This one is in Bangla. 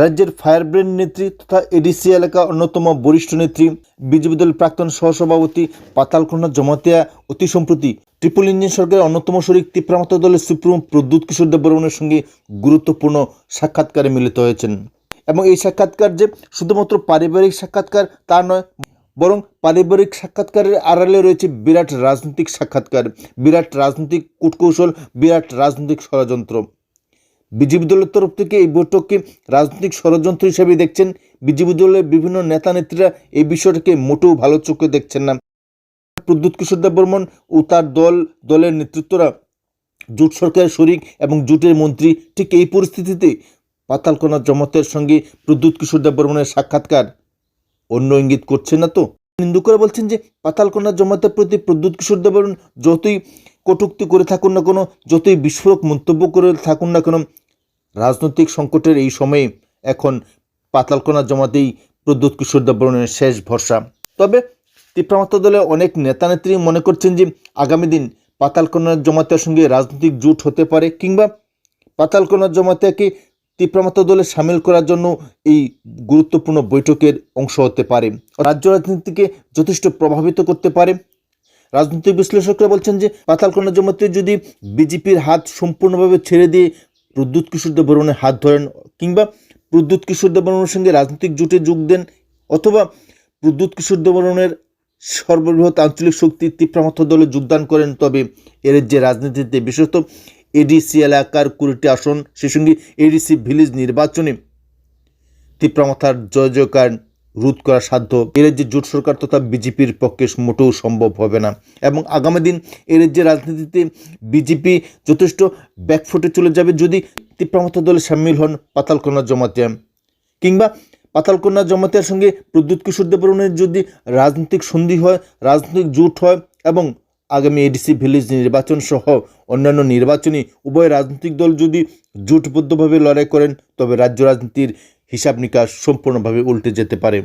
রাজ্যের ফায়ার ব্র্যান্ড নেত্রী তথা এডিসি এলাকা অন্যতম বরিষ্ঠ নেত্রী, বিজেপি দলের প্রাক্তন সহসভাপতি পাতালকন্যা জমাতিয়া, অতি সম্প্রতি ট্রিপল ইঞ্জিন সরকারের অন্যতম শরিক তিপ্রামত দলের সুপ্রিম প্রদ্যুৎ কিশোর দেববর্মনের সঙ্গে গুরুত্বপূর্ণ সাক্ষাৎকারে মিলিত হয়েছেন। এবং এই সাক্ষাৎকার যে শুধুমাত্র পারিবারিক সাক্ষাৎকার তা নয়, বরং পারিবারিক সাক্ষাৎকারের আড়ালে রয়েছে বিরাট রাজনৈতিক সাক্ষাৎকার, বিরাট রাজনৈতিক কূটকৌশল, বিরাট রাজনৈতিক ষড়যন্ত্র। বিজেপি দলের তরফ থেকে এই বৈঠককে রাজনৈতিক ষড়যন্ত্র হিসেবে দেখছেন। বিজেপি দলের বিভিন্ন নেতা নেত্রীরা এই বিষয়টাকে মোটেও ভালো চোখে দেখছেন না। প্রদ্যুৎ কিশোর দেববর্মন ও তার দল, দলের নেতৃত্বরা জোট সরকারের শরিক এবং জোটের মন্ত্রী ঠিক এই পরিস্থিতিতে পাতালকোনা জমাতের সঙ্গে প্রদ্যুৎ কিশোর দেববর্মনের সাক্ষাৎকার। অন্য ইঙ্গিত করছে না তো? নিন্দু করে বলছেন যে, পাতালকোনা জমাতের প্রতি প্রদ্যুৎ কিশোর দেব দেববর্মন যতই কটূক্তি করে থাকুন না কোনো, যতই বিস্ফোরক মন্তব্য করে থাকুন না কেন, রাজনৈতিক সংকটের এই সময়ে এখন পাতালকোনা জমাতেই প্রদ্যুৎ কিশোর দেববর্মনের শেষ ভরসা। তবে তীব্রামাত্র দলে অনেক নেতা নেত্রী মনে করছেন যে আগামী দিন পাতালকোনার জমাতের সঙ্গে রাজনৈতিক জোট হতে পারে কিংবা পাতালকোনার জমাতেকে তীব্রামাত্র দলে সামিল করার জন্য এই গুরুত্বপূর্ণ বৈঠকের অংশ হতে পারে। রাজ্য রাজনীতিকে যথেষ্ট প্রভাবিত করতে পারে। রাজনৈতিক বিশ্লেষকরা বলছেন যে পাতালকোনা জমাতে যদি বিজেপির হাত সম্পূর্ণভাবে ছেড়ে দিয়ে প্রদ্যুৎ কিশোর দেববর্মনের হাত ধরেন কিংবা প্রদ্যুৎ কিশোর দেববর্মনের সঙ্গে রাজনৈতিক জোটে যোগ দেন অথবা প্রদ্যুৎ কিশোর দেববর্মনের সর্ববৃহৎ আঞ্চলিক শক্তি তীব্রামাত্র দলে যোগদান করেন, তবে এর যে রাজনীতিতে বিশেষত এডিসি এলাকার কুড়িটি আসন, সেই সঙ্গে এডিসি ভিলেজ নির্বাচনে তীব্রামাথার জয় জয়কার রোধ করা সাধ্য। এ যে জোট সরকার তথা বিজেপির পক্ষে মোটেও সম্ভব হবে না। এবং আগামী দিন এ যে রাজনীতিতে বিজেপি যথেষ্ট ব্যাকফুটে চলে যাবে যদি তীব্রামাথা দলে সামিল হন পাতালকোনা জমাতে কিংবা পাতালকন্যা জমাতের সঙ্গে প্রদ্যুৎ কিশোর দেববর্মনের যদি রাজনৈতিক সন্ধি হয়, রাজনৈতিক জোট হয় এবং আগামী এডিসি ভিলেজ নির্বাচন সহ অন্যান্য নির্বাচনী উভয় রাজনৈতিক দল যদি জোটবদ্ধভাবে লড়াই করেন, তবে রাজ্য রাজনীতির হিসাব নিকাশ সম্পূর্ণভাবে উল্টে যেতে পারে।